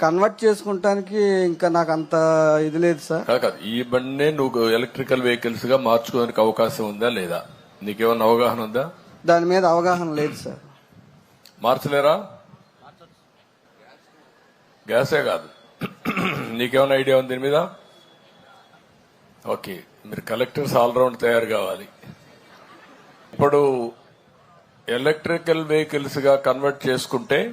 Convert చేసుకుంటానికి ఇంకా నాకు అంత ఇది లేదు సార్. కాదు కాదు. ఈ బండినే నువ్వు ఎలక్ట్రికల్ వెహికల్స్గా మార్చుకోవడానికి అవకాశం ఉందా లేదా? నీకేమన్నా అవగాహన ఉందా? దాని మీద అవగాహన లేదు సార్. మార్చలేరా? గ్యాసే కాదు. నీకేమైనా ఐడియా ఉంది దీని మీద? ఓకే. మీరు కలెక్టర్స్ ఆల్రౌండ్ తయారు కావాలి. ఇప్పుడు ఎలక్ట్రికల్ వెహికల్స్గా కన్వర్ట్ చేసుకుంటే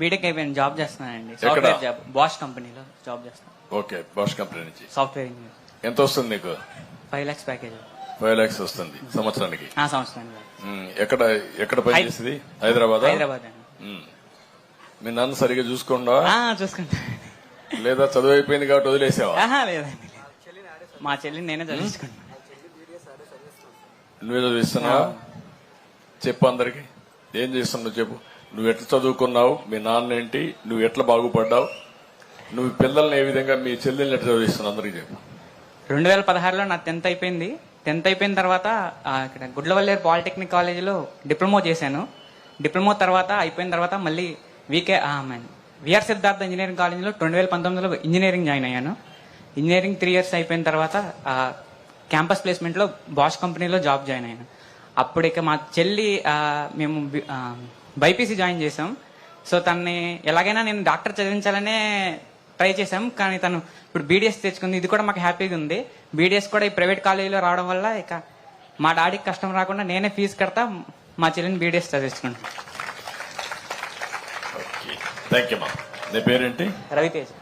బీటెక్ అయిపోయిన జాబ్ చేస్తున్నానండి? సాఫ్ట్వేర్ జాబ్ బాష్ కంపెనీలో జాబ్ చేస్తాను ఓకే బాష్ కంపెనీ నుంచి. సాఫ్ట్వేర్ ఇంజనీర్ ఎంత వస్తుంది నీకు? Five lakhs package five lakhs వస్తుంది సంవత్సరానికి. ఆ సంవత్సరానికి. ఎక్కడ ఎక్కడ పనిచేసింది హైదరాబాద్? హైదరాబాద్ అండి. మీ నాన్న సరిగా చూసుకోండా? చూసుకుంటా. లేదా చదువు అయిపోయింది కాబట్టి వదిలేసావా? లేదండి మా చెల్లిని నేనే చదివించుకుంటాను నువ్వే చదివిస్తున్నావా? చెప్పు అందరికి. ఏం చేస్తున్నావు చెప్పు. నువ్వు ఎట్లా చదువుకున్నావు? మీ నాన్న ఏంటి నువ్వు ఎట్లా బాగుపడ్డావు? నువ్వు పిల్లల్ని ఏ విధంగా మీ చెల్లెల్ని ఎట్లా చదివిస్తున్నావు? అందరికీ చెప్పు. రెండు వేల పదహారులో నా టెన్త్ అయిపోయింది. టెన్త్ అయిపోయిన తర్వాత ఇక్కడ గుడ్లవల్లేరు పాలిటెక్నిక్ కాలేజీలో డిప్లొమా చేశాను. డిప్లొమా తర్వాత అయిపోయిన తర్వాత మళ్ళీ వీకే విఆర్ సిద్ధార్థ ఇంజనీరింగ్ కాలేజీలో రెండు వేల పంతొమ్మిదిలో ఇంజనీరింగ్ జాయిన్ అయ్యాను. ఇంజనీరింగ్ త్రీ ఇయర్స్ అయిపోయిన తర్వాత క్యాంపస్ ప్లేస్మెంట్లో బాష్ కంపెనీలో జాబ్ జాయిన్ అయ్యాను. అప్పుడు ఇక మా చెల్లి మేము బైపీసీ జాయిన్ చేసాం సో తనని ఎలాగైనా నేను డాక్టర్ చదివించాలనే ట్రై చేసాం కానీ తను ఇప్పుడు బీడీఎస్ తెచ్చుకుంది. ఇది కూడా మాకు హ్యాపీగా ఉంది. బీడీఎస్ కూడా ఈ ప్రైవేట్ కాలేజీలో రావడం వల్ల ఇక మా డాడీకి కష్టం రాకుండా నేనే ఫీజు కడతా మా చెల్లిని బీడీఎస్ చదివించుకుంటాను. థ్యాంక్ యూ మా నీ పేరేంటి? రవితేజ్.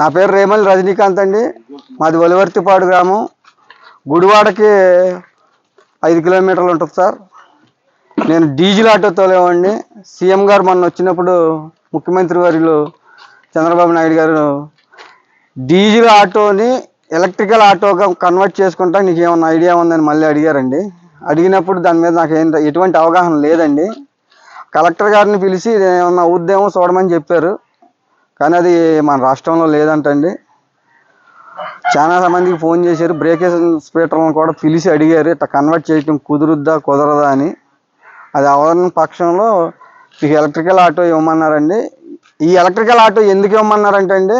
నా పేరు రేమల్ రజనీకాంత్ అండి. మాది ఒలివర్తిపాడు గ్రామం. గుడివాడకి ఐదు కిలోమీటర్లు ఉంటుంది సార్. నేను డీజిల్ ఆటో తోలేవాడిని సీఎం గారు మొన్న వచ్చినప్పుడు ముఖ్యమంత్రి వారిలో చంద్రబాబు నాయుడు గారు డీజిల్ ఆటోని ఎలక్ట్రికల్ ఆటోగా కన్వర్ట్ చేసుకుంటా నీకు ఏమన్నా ఐడియా ఉందని మళ్ళీ అడిగారండి. అడిగినప్పుడు దాని మీద నాకు ఎటువంటి అవగాహన లేదండి. కలెక్టర్ గారిని పిలిచి ఏమన్నా అవుద్దేమో చూడమని చెప్పారు. కానీ అది మన రాష్ట్రంలో లేదంటండి. చాలా మందికి ఫోన్ చేశారు. బ్రేకేజ్ స్పీటర్లను కూడా పిలిచి అడిగారు. ఇట్లా కన్వర్ట్ చేయటం కుదురుద్దా కుదరదా అని. అది అవని పక్షంలో మీకు ఎలక్ట్రికల్ ఆటో ఇవ్వమన్నారండి. ఈ ఎలక్ట్రికల్ ఆటో ఎందుకు ఇవ్వమన్నారంటే అండి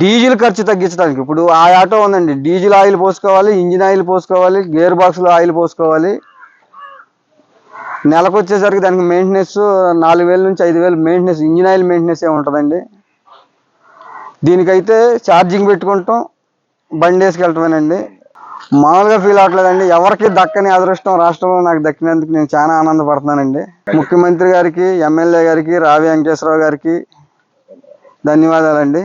డీజిల్ ఖర్చు తగ్గించడానికి. ఇప్పుడు ఆ ఆటో ఉందండి. డీజిల్ ఆయిల్ పోసుకోవాలి ఇంజిన్ ఆయిల్ పోసుకోవాలి గేర్ బాక్స్లో ఆయిల్ పోసుకోవాలి. నెలకు వచ్చేసరికి దానికి మెయింటెనెన్స్ నాలుగు వేల నుంచి ఐదు వేలు మెయింటెనెన్స్ ఇంజిన్ ఆయిల్ మెయింటెనెన్స్ ఏ ఉంటుందండి. దీనికైతే ఛార్జింగ్ పెట్టుకుంటాం బండి వేసుకెళ్ళటమేనండి మామూలుగా ఫీల్ అవ్వట్లేదండి ఎవరికి దక్కని అదృష్టం రాష్ట్రంలో నాకు దక్కినందుకు నేను చాలా ఆనందపడుతున్నానండి. ముఖ్యమంత్రి గారికి ఎమ్మెల్యే గారికి రావి వెంకటేశ్వరరావు గారికి ధన్యవాదాలండి.